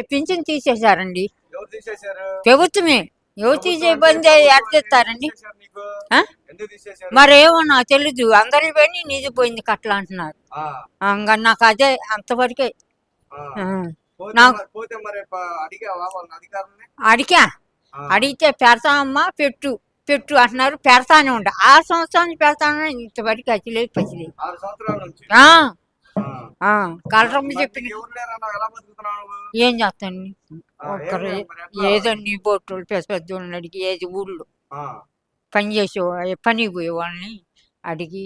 Pension తీసేశారండి. ప్రభుత్వమే. ఎవరు తీసే ఇబ్బంది తీసేశారు? మరేమో నాకు తెలీదు. అందరి పోయి నీది పోయింది కట్ల అంటున్నారు. ఇంకా నాకు అదే అంతవరకే. నాకు- అడిగా. అడిగితే పెడతామమ్మా పెట్టు పెట్టు అంటున్నారు. పెడతానే ఉండ. ఆ సంవత్సరానికి పెడతాను ఇంతవరకు అచ్చలేదు పచ్చలేదు కలరమ్మ నువ్వు? ఏం చేస్తాను? ఒక్కరు ఎట్లా? ఏదో నీ బొట్టులు పెద్ద పెద్దోళ్ళని అడిగి ఏది ఊళ్ళో. పని చేసే పని పోయే వాళ్ళని అడిగి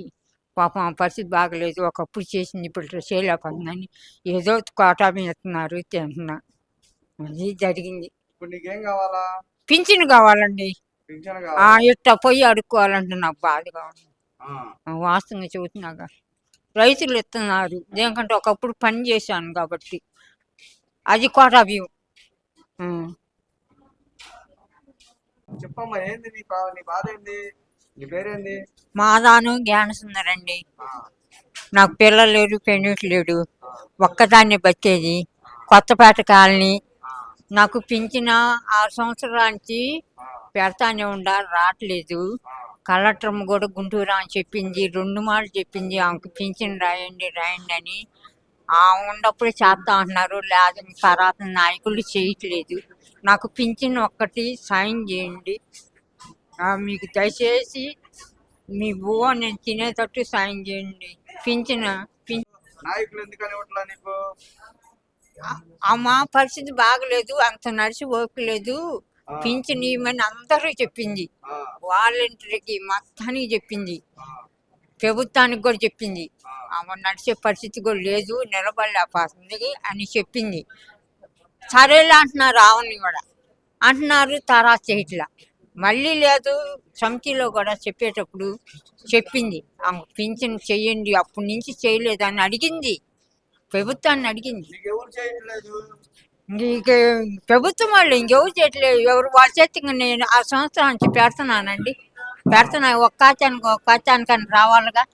పాపం ఆ పరిస్థితి బాగలేదు. ఒకప్పుడు చేసింది ఇప్పుడు చేయలేకపోతుందని ఏదో కోటా మీద ఇస్తున్నారు తింటున్నా. అది జరిగింది. పింఛన్ కావాలండి. ఇట్ట పోయి అడుక్కోవాలంటే నాకు ఆ, వాస్తవంగా చెబుతున్నాగా. రైతులు ఇస్తున్నారు దేనికంటే ఒకప్పుడు పని చేశాను కాబట్టి. అది కోటా వ్యూ. చెప్పమ్మా ఏంది నీ బా- నీ బాధ ఏంది? నీ పేరేంది? మాదాను జ్ఞానసుందరండి. ఆ, నాకు పిల్లలు లేడు పెళ్ళిటి లేడు. ఒక్కదాన్ని బతికేది. కొత్తపేట కాలనీ. నాకు పింఛన ఆరు సంవత్సరాల నుంచి పెడతానే ఉండ రావట్లేదు. ఆ. కలెక్టర్ కూడా గుంటూరు అని చెప్పింది. రెండు మాటలు చెప్పింది. ఆమెకు పింఛన్ రాయండి రాయండి అని ఆ ఉన్నప్పుడు చేస్తా అంటున్నారు లేదా తర్వాత నాయకులు చేయట్లేదు. నాకు పింఛన్ ఒక్కటి సాయం చేయండి. మీకు దయచేసి మీ బువ్వ నేను తినేటట్టు సాయం చేయండి. పింఛన నాయకులు నీకు? అమ్మ పరిస్థితి బాగలేదు. అంత నడిచి ఓపికలేదు ఆ, పింఛన్ ఇవ్వమని అందరూ చెప్పింది. వాలంటీర్కి మొత్తానికి చెప్పింది. ప్రభుత్వానికి కూడా చెప్పింది. ఆమె నడిచే పరిస్థితి కూడా లేదు నిలబడలేకపోతుంది అని చెప్పింది. సరేలే అంటున్నారు ఆవని కూడా. అంటున్నారు తర్వాత చేయట్లా మళ్ళీ లేదు సమితిలో కూడా చెప్పేటప్పుడు చెప్పింది. ఆమె పింఛన్ చెయ్యండి అప్పటి నుంచి చేయలేదని అడిగింది. ప్రభుత్వాన్ని అడిగింది. ఇంక ప్రభుత్వం వాళ్ళు ఇంకెవరు చేయట్లేదు. ఎవరు వాళ్ళ నేను ఆ సంవత్సరం నుంచి పెడుతున్నానండి పెడుతున్నా ఒక్క కాచానికి ఒక్క కాచానికని రావాలిగా.